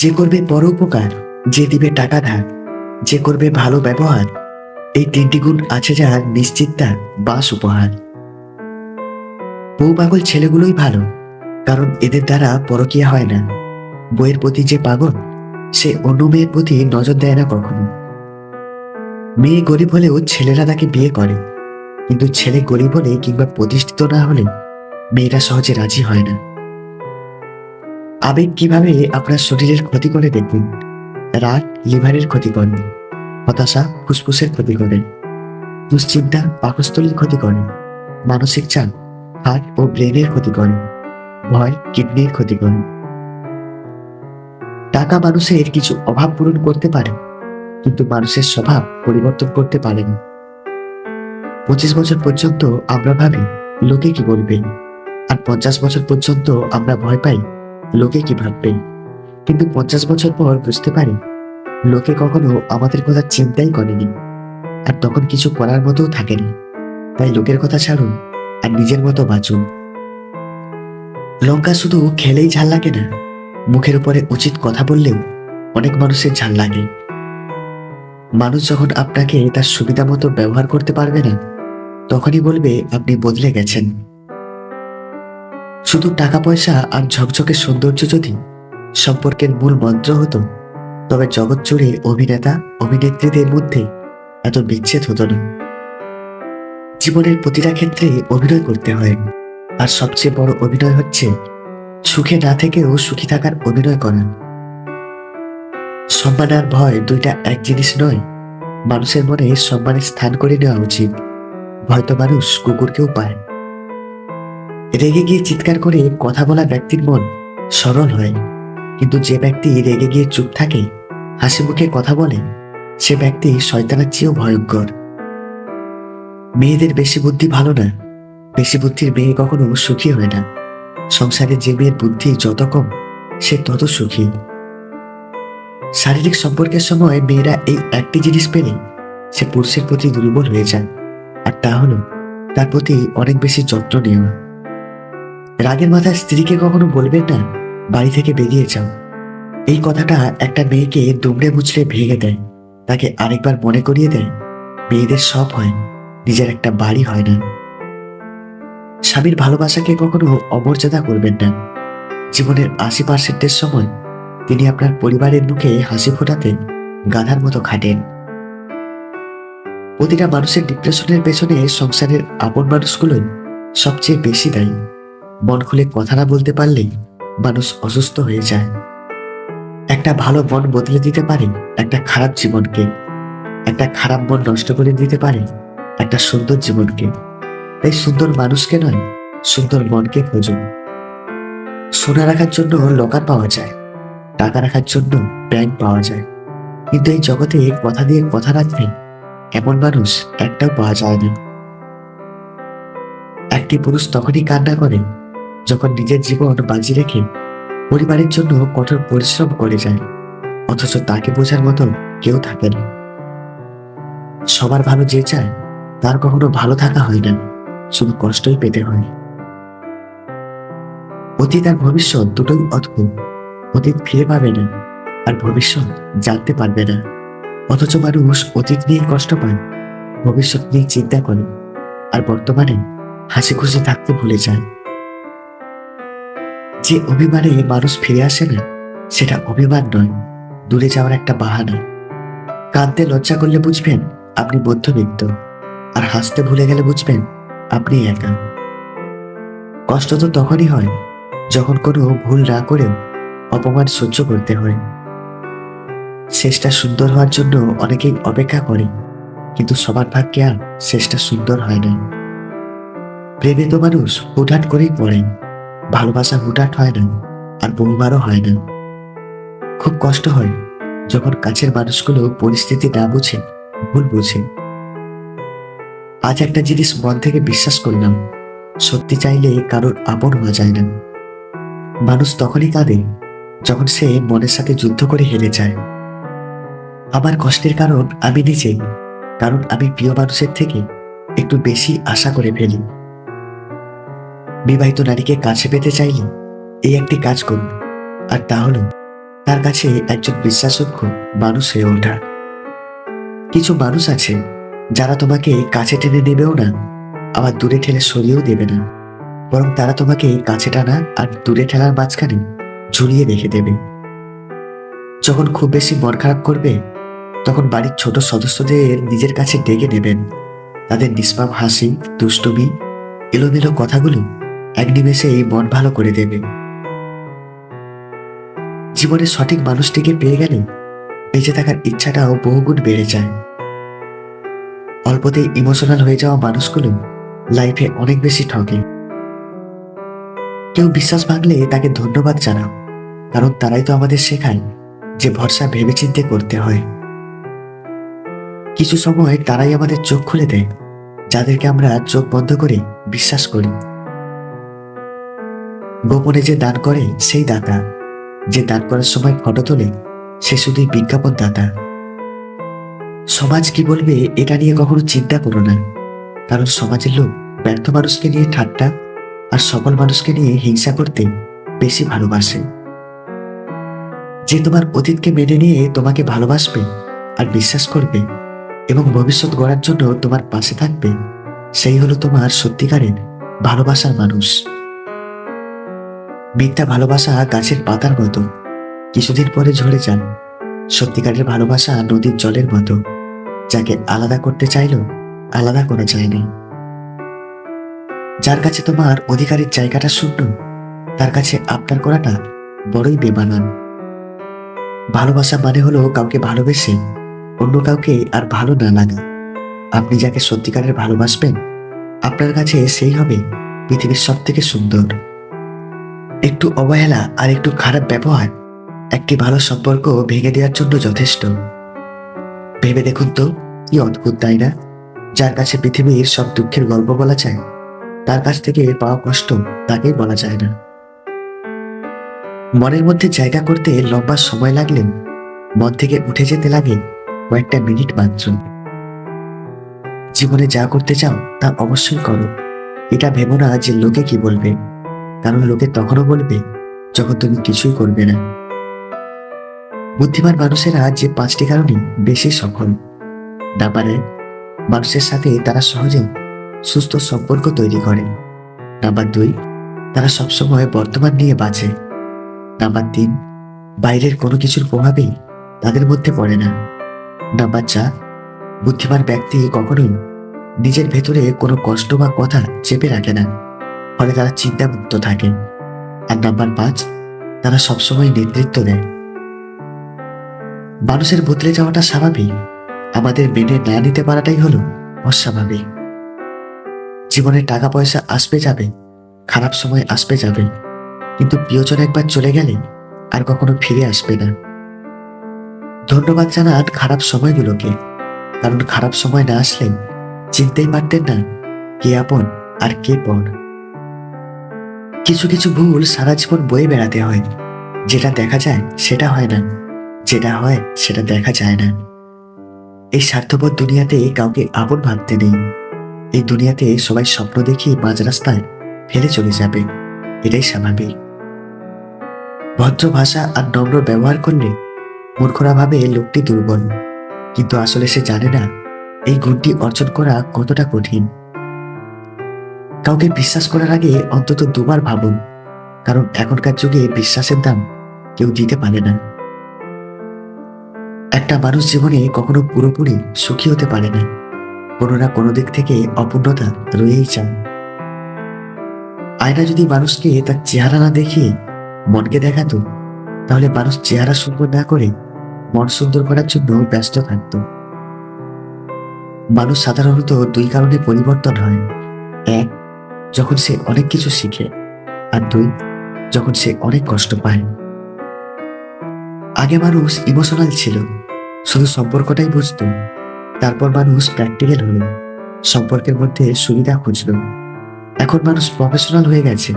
যে করবে পরোপকার যে দিবে টাকা ধার, যে করবে ভালো ব্যবহার, এই তিনটি গুণ আছে যার নিশ্চিত তার বাস উপহার। বউ পাগল ছেলেগুলোই ভালো, কারণ এদের দ্বারা পরকিয়া হয় না। বইয়ের প্রতি যে পাগল, সে অন্য মেয়ের প্রতি নজর দেয় না কখনো। মেয়ে গরিব হলেও ছেলেরা তাকে বিয়ে করে, কিন্তু ছেলে গরিব হলে কিংবা প্রতিষ্ঠিত না হলে মেয়েরা সহজে রাজি হয় না। আবেগ কীভাবে আপনার শরীরের ক্ষতি করে দেখুন রাগ, লিভারের ক্ষতি করে হতাশা, ফুসফুসের ক্ষতি করে দুশ্চিন্তা, পাকস্থলীর ক্ষতি করে মানসিক চাপ হার্ট ও ব্রেনের ক্ষতি করে ভয় কিডনির ক্ষতি করে টাকা মানুষের কিছু অভাব পূরণ করতে পারে, কিন্তু মানুষের স্বভাব পরিবর্তন করতে পারে না। পঁচিশ বছর পর্যন্ত আমরা ভাবি, লোকে কি বলবে? আর পঞ্চাশ বছর পর্যন্ত আমরা ভয় পাই লোকে কি ভাববে? কিন্তু পঞ্চাশ বছর পর বুঝতে পারি, লোকে কখনো আমাদের কথা চিন্তাই করেনি। আর তখন কিছু করার মতোও থাকেনি। তাই লোকের কথা ছাড়ুন আর নিজের মতো বাঁচুন। লঙ্কা শুধু খেলেই ঝাল লাগে না, মুখের উপরে উচিত কথা বললেও অনেক মানুষের ঝাল লাগে। মানুষ যখন আপনাকে তার সুবিধা মতো ব্যবহার করতে পারবে না, তখনই বলবে আপনি বদলে গেছেন। শুধু টাকা পয়সা আর ঝকঝকে সৌন্দর্য যদি সম্পর্কের মূল মন্ত্র হতো, তবে জগৎ জুড়ে অভিনেতা, অভিনেত্রীদের মধ্যে এত বিচ্ছেদ হতো না। জীবনের প্রতিটা ক্ষেত্রে অভিনয় করতে হয়, আর সবচেয়ে বড় অভিনয় হচ্ছে সুখে না থেকেও সুখী থাকার অভিনয় করা। সম্মান আর ভয় দুইটা এক জিনিস নয়, মানুষের মনে সম্মানের স্থান করে নেওয়া উচিত। হয়তো মানুষ কুকুরকেও পায়। রেগে গিয়ে চিৎকার করে কথা বলা ব্যক্তির মন সরল হয়। কিন্তু যে ব্যক্তি রেগে গিয়ে চুপ থাকে, হাসি মুখে কথা বলে, সে ব্যক্তি শয়তানের চেয়েও ভয়ঙ্কর। মেয়েদের বেশি বুদ্ধি ভালো না। বেশি বুদ্ধির মেয়ে কখনো সুখী হয় না। সংসারে যে মেয়ের বুদ্ধি যত কম, সে তত সুখী। শারীরিক সম্পর্কের সময় মেয়েরা এই একটি জিনিস পেলে সে পুরুষের প্রতি দুর্বল হয়ে যায়। আর তা হলো, তার প্রতি অনেক বেশি যত্ন নেওয়া। রাগের মাথায় স্ত্রীকে কখনো বলবেন না? বাড়ি থেকে বেরিয়ে যাও। এই কথাটা একটা মেয়েকে দুমড়ে মুচড়ে ভেঙে দেয়। তাকে আরেকবার মনে করিয়ে দেয়, মেয়েদের সব হয়, নিজের একটা বাড়ি হয় না। স্বামীর ভালোবাসাকে কখনো অমর্যাদা করবেন না। জীবনের আশি পার্সেন্টের সময় তিনি আপনার পরিবারের মুখে হাসি ফোটাতে গাধার মতো খাটেন। প্রতিটা মানুষের ডিপ্রেশনের পেছনে সংসারের আপন মানুষগুলোই সবচেয়ে বেশি দায়ী। মন খুলে কথা না বলতে পারলেই মানুষ অসুস্থ হয়ে যায়। একটা ভালো মন বদলে দিতে পারে একটা খারাপ জীবনকে। একটা খারাপ মন নষ্ট করে দিতে পারে একটা সুন্দর জীবনকে। তাই সুন্দর মানুষকে নয়, সুন্দর মনকে খুঁজুন সোনা রাখার জন্য লকার পাওয়া যায়, টাকা রাখার জন্য ব্যাংক পাওয়া যায়। কিন্তু এই জগতে কথা দিয়ে কথা রাখবে এমন মানুষ একটাও পাওয়া যায় না। একটি পুরুষ তখনই কান্না করে যখন নিজের জীবন বাজি রেখে পরিবারের জন্য কঠোর পরিশ্রম করে যায়, অথচ তাকে বোঝার মতো কেউ থাকে না। সবার ভালো যে চায়, তার কখনো ভালো থাকা হয় না, শুধু কষ্টই পেতে হয়। অতীত আর ভবিষ্যৎ দুটোই অদ্ভুত। অতীত ফিরে পাবে না, আর ভবিষ্যৎ জানতে পারবে না। অথচ মানুষ অতীত নিয়ে কষ্ট পায়, ভবিষ্যৎ নিয়ে চিন্তা করে, আর বর্তমানে হাসি খুশি থাকতে ভুলে যায়। যে অভিমানে মানুষ ফিরে আসে না, সেটা অভিমান নয়, দূরে যাওয়ার একটা বাহানা। কাঁদতে লজ্জা করলে বুঝবেন, আপনি মধ্যবিত্ত আর হাসতে ভুলে গেলে বুঝবেন, আপনি একা। কষ্ট তো তখনই হয়, যখন কোনো ভুল না করেও অপমান সহ্য করতে হয়। শেষটা সুন্দর হওয়ার জন্য অনেকেই অপেক্ষা করে, কিন্তু সবার ভাগ্যে আর শেষটা সুন্দর হয় না। প্রেমে তো মানুষ হুটহাট করেই পড়ে। ভালোবাসা হুটাট হয় না আর বহুবারও হয় না। খুব কষ্ট হয় যখন কাছের মানুষগুলো পরিস্থিতি না বুঝে, ভুল বুঝে। আজ একটা জিনিস মন থেকে বিশ্বাস করলাম, সত্যি চাইলে কারোর আপন হওয়া যায় না। মানুষ তখনই কাঁদে যখন সে মনের সাথে যুদ্ধ করে হেরে যায়। আমার কষ্টের কারণ আমি নিজেই, কারণ আমি প্রিয় মানুষের থেকে একটু বেশি আশা করে ফেলি। বিবাহিত নারীকে কাছে পেতে চাইলে এই একটি কাজ করুন। আর তা তার কাছে একজন বিশ্বাসযোগ্য মানুষ হয়ে ওঠা। কিছু মানুষ আছে, যারা তোমাকে কাছে টেনে নেবেও না, আবার দূরে ঠেলে সরিয়েও দেবে না। বরং তারা তোমাকে কাছে টানা আর দূরে ঠেলার মাঝখানে ঝুলিয়ে রেখে দেবে। যখন খুব বেশি মন খারাপ করবে, তখন বাড়ির ছোট সদস্যদের নিজের কাছে ডেকে নেবেন। তাদের নিষ্পাপ হাসি, দুষ্টুমি, এলোমেলো কথাগুলো এক নিমেষেই মন ভালো করে দেবে। জীবনে সঠিক মানুষটিকে পেয়ে গেলে বেঁচে থাকার ইচ্ছাটাও বহুগুণ বেড়ে যায়। অল্পতেই ইমোশনাল হয়ে যাওয়া মানুষগুলো লাইফে অনেক বেশি ঠকে। কেউ বিশ্বাস ভাঙলে তাকে ধন্যবাদ জানাও, কারণ তারাই তো আমাদের শেখায় যে ভরসা ভেবেচিন্তে করতে হয়। কিছু সময় তারাই আমাদের চোখ খুলে দেয়, যাদেরকে আমরা চোখ বন্ধ করে বিশ্বাস করি। গোপনে যে দান করে সেই দাতা। যে দান করার সময় ফটো তোলে, সে শুধুই বিজ্ঞাপন দাতা। সমাজ কি বলবে এটা নিয়ে কখনো চিন্তা করো না। কারণ সমাজের লোক ব্যর্থ মানুষকে নিয়ে ঠাট্টা আর সফল মানুষকে নিয়ে হিংসা করতে বেশি ভালোবাসে। যে তোমার অতীতকে মেনে নিয়ে তোমাকে ভালোবাসবে আর বিশ্বাস করবে এবং ভবিষ্যৎ গড়ার জন্য তোমার পাশে থাকবে, সেই হলো তোমার সত্যিকারের ভালোবাসার মানুষ। মিথ্যা ভালোবাসা গাছের পাতার মতো। কিছুদিন পরে ঝরে যান। সত্যিকারের ভালোবাসা নদীর জলের মতো। যাকে আলাদা করতে চাইলেও আলাদা করা যায় না যার কাছে তোমার অধিকারের জায়গাটা শূন্য, তার কাছে আপনার করাটা বড়ই বেমানান। ভালোবাসা মানে হলো কাউকে ভালোবেসে অন্য কাউকে আর ভালো না লাগা। আপনি যাকে সত্যিকারের ভালোবাসবেন, আপনার কাছে সেই হবে পৃথিবীর সব থেকে সুন্দর। একটু অবহেলা আর একটু খারাপ ব্যবহার, একটি ভালো সম্পর্ক ভেঙে দেওয়ার জন্য যথেষ্ট। ভেবে দেখুন তো, কি অদ্ভুত, তাই না? যার কাছে পৃথিবীর সব দুঃখের গল্প বলা যায়, তার কাছ থেকে পাওয়া কষ্ট তাকেই বলা যায় না। মনের মধ্যে জায়গা করতে লম্বা সময় লাগলেও মন থেকে উঠে যেতে লাগে কয়েকটা মিনিট মাত্র। জীবনে যা করতে চাও তা অবশ্যই করো। এটা ভেবো না যে লোকে কি বলবে। কারণ লোকে তখনও বলবে যখন তুমি কিছুই করবে না। বুদ্ধিমান মানুষেরা যে পাঁচটি কারণে বেশি সফল নাম্বার এক মানুষের সাথে তারা সহজে সুস্থ সম্পর্ক তৈরি করে। নাম্বার দুই, তারা সবসময় বর্তমান নিয়ে বাঁচে। নাম্বার তিন, বাইরের কোনো কিছুর প্রভাবেই তাদের মধ্যে পড়ে না। নাম্বার চার, বুদ্ধিমান ব্যক্তি কখনোই নিজের ভেতরে কোনো কষ্ট বা কথা চেপে রাখে না। ফলে তারা চিন্তামুক্ত থাকে। আর নাম্বার পাঁচ, তারা সবসময় নেতৃত্ব দেয়। মানুষের বদলে যাওয়াটা স্বাভাবিক। আমাদের মেনে না নিতে পারাটাই হলো অস্বাভাবিক। জীবনে টাকা পয়সা আসবে যাবে, খারাপ সময় আসবে যাবে। কিন্তু প্রিয়জন একবার চলে গেলে আর কখনো ফিরে আসবে না। ধন্যবাদ জানান খারাপ সময়গুলোকে। কারণ খারাপ সময় না আসলে চিনতেই পারতেন না কে আপন আর কে পর কিছু কিছু ভুল সারা জীবন বয়ে বেড়াতে হয়। যেটা দেখা যায়, সেটা হয় না। যেটা হয়, সেটা দেখা যায় না। এই স্বার্থপর দুনিয়াতে কাউকে আপন ভাবতে নেই। এই দুনিয়াতে সবাই স্বপ্ন দেখি মাঝ রাস্তায় ফেলে চলে যাবে। এটাই স্বাভাবিক। ভদ্র ভাষা আর নম্র ব্যবহার করলে মূর্খরা ভাবে লোকটি দুর্বল। কিন্তু আসলে সে জানে না, এই গুণটি অর্জন করা কতটা কঠিন। কাউকে বিশ্বাস করার আগে অন্তত দুবার ভাবুন, কারণ এখনকার যুগে বিশ্বাসের দাম কেউ দিতে পারে না। একটা মানুষ জীবনে কখনো পুরোপুরি সুখী হতে পারে না, কোনো না কোনো দিক থেকে অপূর্ণতা রয়েই চায় আয়না যদি মানুষকে তার চেহারা না দেখিয়ে মনকে দেখাতো, তাহলে মানুষ চেহারা সুন্দর না করে মন সুন্দর করার জন্য ব্যস্ত থাকতো। মানুষ সাধারণত দুই কারণে পরিবর্তন হয়, এক যখন সে অনেক কিছু শিখে আর দুই, যখন সে অনেক কষ্ট পায়। আগে মানুষ ইমোশনাল ছিল, শুধু সম্পর্কটাই বুঝতো, তারপর মানুষ প্র্যাকটিক্যাল হলো, সম্পর্কের মধ্যে সুবিধা খুঁজলো। এখন মানুষ প্রফেশনাল হয়ে গেছে,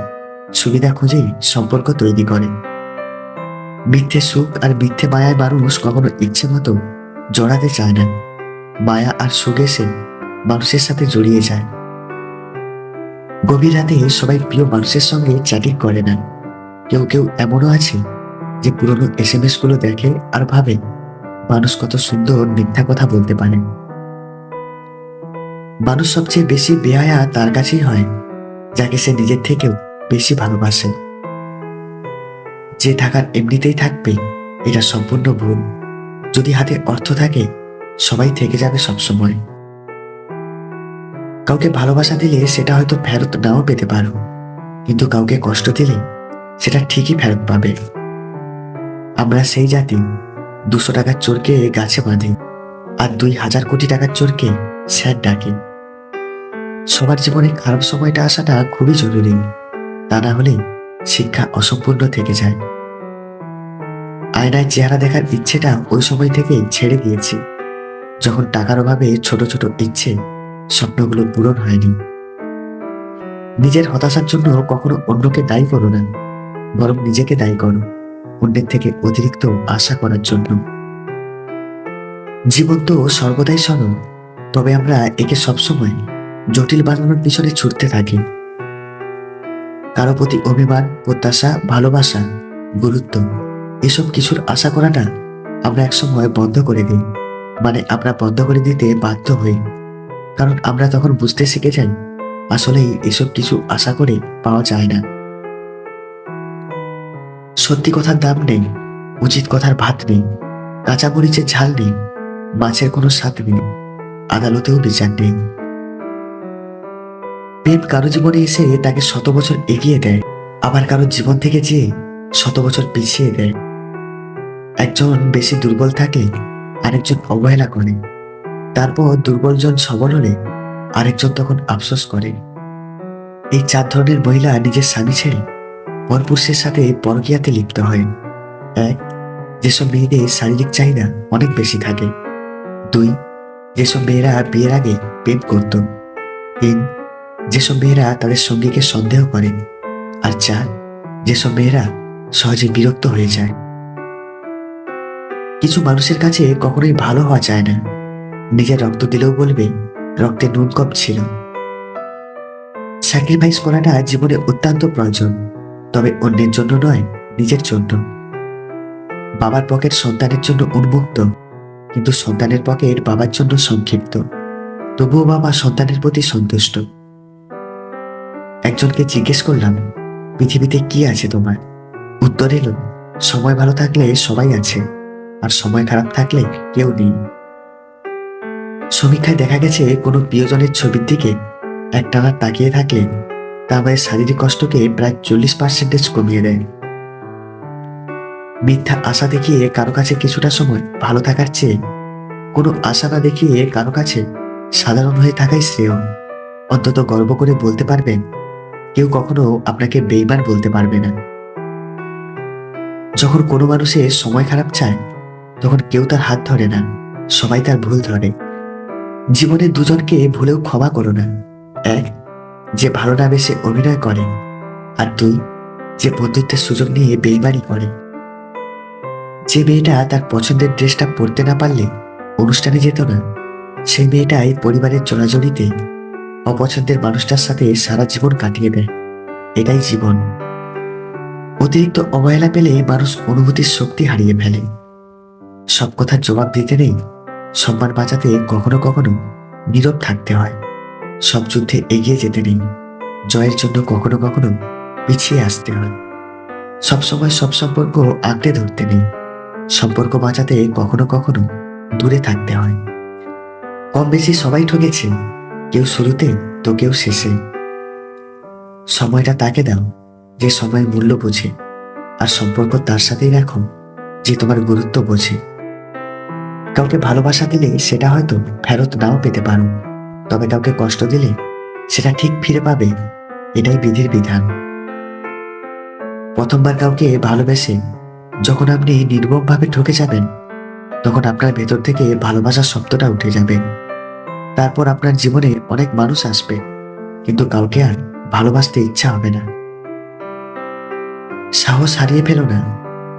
সুবিধা খুঁজেই সম্পর্ক তৈরি করে। মিথ্যে সুখ আর মিথ্যে মায়ায় মানুষ কখনো ইচ্ছে মতো জড়াতে চায় না। মায়া আর সুখ এসে মানুষের সাথে জড়িয়ে যায়। গভীর রাতে সবাই প্রিয় মানুষের সঙ্গে চ্যাটিং করে না কেউ কেউ এমনও আছে যে পুরনো এস এম এসগুলো দেখে আর ভাবে মানুষ কত সুন্দর মিথ্যা কথা বলতে পারে। মানুষ সবচেয়ে বেশি বেহায়া তার কাছেই হয়, যাকে সে নিজের থেকেও বেশি ভালোবাসে। যে থাকার এমনিতেই থাকবে, এটা সম্পূর্ণ ভুল। যদি হাতে অর্থ থাকে, সবাই থেকে যাবে সবসময়। কাউকে ভালোবাসা দিলে সেটা হয়তো ফেরত নাও পেতে পারো। কিন্তু কাউকে কষ্ট দিলে সেটা ঠিকই ফেরত পাবে। আমরা সেই জাতি, দুশো টাকার চোরকে গাছে বাঁধি আর দুই হাজার কোটি টাকার চোরকে স্যার ডাকি। সবার জীবনে খারাপ সময়টা আসাটা খুবই জরুরি। তা না হলে শিক্ষা অসম্পূর্ণ থেকে যায়। আয়নায় চেহারা দেখার ইচ্ছেটা ওই সময় থেকেই ছেড়ে দিয়েছি। যখন টাকার অভাবে ছোট ছোট ইচ্ছে স্বপ্নগুলো পূরণ হয়নি। নিজের হতাশার জন্য কখনো অন্যকে দায়ী করো না, বরং নিজেকে দায়ী করো অন্যের থেকে অতিরিক্ত আশা করার জন্য। জীবন তো সর্বদাই সরল, তবে আমরা একে সবসময় জটিল বানানোর পিছনে ছুটতে থাকি। কারও প্রতি অভিমান, প্রত্যাশা, ভালোবাসা, গুরুত্ব, এসব কিছুর আশা করাটা আমরা একসময় বন্ধ করে দিই মানে আমরা বন্ধ করে দিতে বাধ্য হই। কারণ আমরা তখন বুঝতে শিখে যাই আসলে এসব কিছু আশা করে পাওয়া যায় না। সত্যি কথার দাম নেই, উচিত কথার ভাত নেই কাঁচা মরিচের ঝাল নেই, মাছের কোনো স্বাদ নেই, আদালতেও বিচার নেই। প্রেম কারও জীবনে এসে তাকে শত বছর এগিয়ে দেয়, আবার কারও জীবন থেকে যেয়ে শত বছর পিছিয়ে দেয়। একজন বেশি দুর্বল থাকলে আরেকজন অবহেলা করে। তারপর দুর্বলজন সবল হলে আরেকজন তখন আফসোস করে। এই চার ধরনের মহিলা নিজের স্বামী ছেড়ে পরপুরুষের সাথে পরকিয়াতে লিপ্ত হয়। এক, যেসব মেয়েদের শারীরিক চাহিদা অনেক বেশি থাকে। দুই, যেসব মেয়েরা বিয়ের আগে প্রেম করত। তিন, যেসব মেয়েরা তাদের সঙ্গীকে সন্দেহ করে। আর চার, যেসব মেয়েরা সহজে বিরক্ত হয়ে যায়। কিছু মানুষের কাছে কখনোই ভালো হওয়া যায় না। নিজের রক্ত দিলেও বলবে, রক্তে নুন কম ছিল। স্যাক্রিফাইস করাটা জীবনে অত্যন্ত প্রয়োজন, তবে অন্যের জন্য নয়, নিজের জন্য। বাবার পকেট সন্তানের জন্য উন্মুক্ত, কিন্তু সন্তানের পকেট বাবার জন্য সংক্ষিপ্ত। তবুও বাবা সন্তানের প্রতি সন্তুষ্ট। একজনকে জিজ্ঞেস করলাম, পৃথিবীতে কি আছে তোমার? উত্তর এলো, সময় ভালো থাকলে সবাই আছে, আর সময় খারাপ থাকলে কেউ নেই। সমীক্ষায় দেখা গেছে কোনো প্রিয়জনের ছবির দিকে একটানা তাকিয়ে থাকলে তা আমাদের শারীরিক কষ্টকে প্রায় চল্লিশ পার্সেন্টেজ কমিয়ে দেয়। মিথ্যা আশা দেখিয়ে কারও কাছে কিছুটা সময় ভালো থাকার চেয়ে কোনো আশা না দেখিয়ে কারও কাছে সাধারণ হয়ে থাকাই শ্রেয়। অন্তত গর্ব করে বলতে পারবেন, কেউ কখনো আপনাকে বেইমান বলতে পারবে না। যখন কোনো মানুষের সময় খারাপ চায়, তখন কেউ তার হাত ধরে না, সবাই তার ভুল ধরে। জীবনে দুজনকে ভুলেও ক্ষমা করো না। এক, যে ভালো না বেশে অভিনয় করে আর দুই, যে বন্ধুত্বের সুযোগ নিয়ে বেইমানি করে যে মেয়েটা তার পছন্দের ড্রেসটা পরতে না পারলে অনুষ্ঠানে যেত না, সেই মেয়েটাই পরিবারের জোড়াজড়িতে অপছন্দের মানুষটার সাথে সারা জীবন কাটিয়ে দেয়। এটাই জীবন। অতিরিক্ত অবহেলা পেলে মানুষ অনুভূতির শক্তি হারিয়ে ফেলে। সব কথার জবাব দিতে নেই সম্মান বাঁচাতে কখনো কখনো নীরব থাকতে হয়। সব যুদ্ধে এগিয়ে যেতে নেই জয়ের জন্য কখনো কখনো পিছিয়ে আসতে হয়। সবসময় সব সম্পর্ক আঁকড়ে ধরতে নেই সম্পর্ক বাঁচাতে কখনো কখনো দূরে থাকতে হয়। কম বেশি সবাই ঠকেছে কেউ শুরুতে, তো কেউ শেষে। সময়টা তাকে দাও, যে সময়ের মূল্য বোঝে। আর সম্পর্ক তার সাথেই রাখো, যে তোমার গুরুত্ব বোঝে। কাউকে ভালোবাসা দিলে সেটা হয়তো ফেরত নাও পেতে পারো। তবে কাউকে কষ্ট দিলে সেটা ঠিক ফিরে পাবে। এটাই বিধির বিধান। প্রথমবার কাউকে ভালোবেসে যখন আপনি নির্মমভাবে ঠকে যাবেন, তখন আপনার ভেতর থেকে ভালোবাসার শব্দটা উঠে যাবে। তারপর আপনার জীবনে অনেক মানুষ আসবে, কিন্তু কাউকে আর ভালোবাসতে ইচ্ছা হবে না। সাহস হারিয়ে ফেলো না,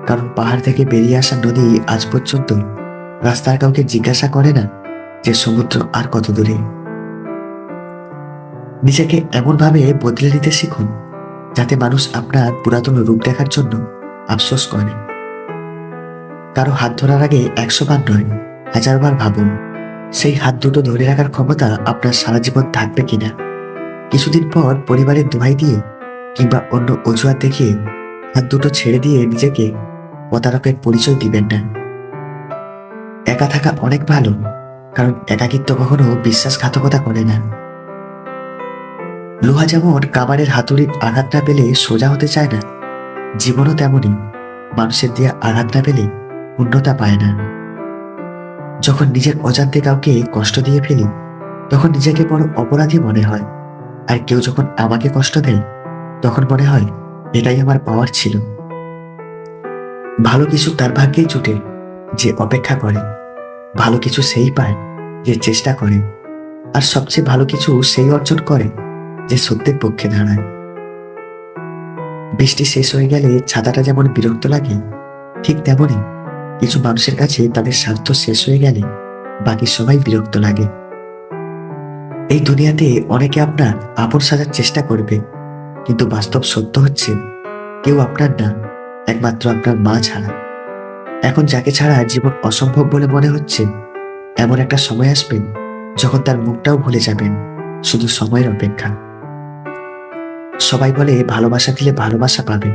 কারণ পাহাড় থেকে বেরিয়ে আসা নদী আজ পর্যন্ত রাস্তার কাউকে জিজ্ঞাসা করে না যে সমুদ্র আর কত দূরে। নিজেকে এমনভাবে বদলে নিতে শিখুন, যাতে মানুষ আপনার পুরাতন রূপ দেখার জন্য আফসোস করে। কারও হাত ধরার আগে একশো বার নয় হাজার বার ভাবুন, সেই হাত দুটো ধরে রাখার ক্ষমতা আপনার সারা জীবন থাকবে কিনা। কিছুদিন পর পরিবারের দোহাই দিয়ে কিংবা অন্য অজুহাত দেখিয়ে হাত দুটো ছেড়ে দিয়ে নিজেকে প্রতারকের পরিচয় দিবেন না। একা থাকা অনেক ভালো, কারণ একাকিত্ব কখনো বিশ্বাসঘাতকতা করে না। লোহা যেমন কামারের হাতুড়ির আঘাত না পেলে সোজা হতে চায় না, জীবনও তেমনই, মানুষের দিয়ে আঘাত না পেলে পূর্ণতা পায় না। যখন নিজের অজান্তে কাউকে কষ্ট দিয়ে ফেলি, তখন নিজেকে বড় অপরাধী মনে হয়, আর কেউ যখন আমাকে কষ্ট দেয়, তখন মনে হয় এটাই আমার পাওয়ার ছিল। ভালো কিছু তার ভাগ্যেই জুটে। যে অপেক্ষা করে ভালো কিছু সেই পায় যে চেষ্টা করে আর সবচেয়ে ভালো কিছু সেই অর্জন করে যে সত্যের পক্ষে দাঁড়ায়। বৃষ্টি শেষ হয়ে গেলে ছাতাটা যেমন বিরক্ত লাগে, ঠিক তেমনই কিছু মানুষের কাছে তাদের স্বার্থ শেষ হয়ে গেলে বাকি সবাই বিরক্ত লাগে। এই দুনিয়াতে অনেকে আপনার আপন সাজার চেষ্টা করবে, কিন্তু বাস্তব সত্য হচ্ছে কেউ আপনার না, একমাত্র আপনার মা ছাড়া। এখন যাকে ছাড়া জীবন অসম্ভব বলে মনে হচ্ছে, এমন একটা সময় আসবে যখন তার মুখটাও ভুলে যাবেন, শুধু সময়ের অপেক্ষা। সবাই বলে ভালোবাসা দিলে ভালোবাসা পাবে,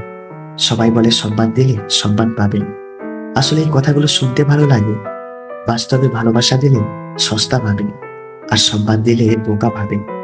সবাই বলে সম্মান দিলে সম্মান পাবে। আসলে এই কথাগুলো শুনতে ভালো লাগে, বাস্তবে ভালোবাসা দিলে সস্তা পাবে, আর সম্মান দিলে বোকা পাবে।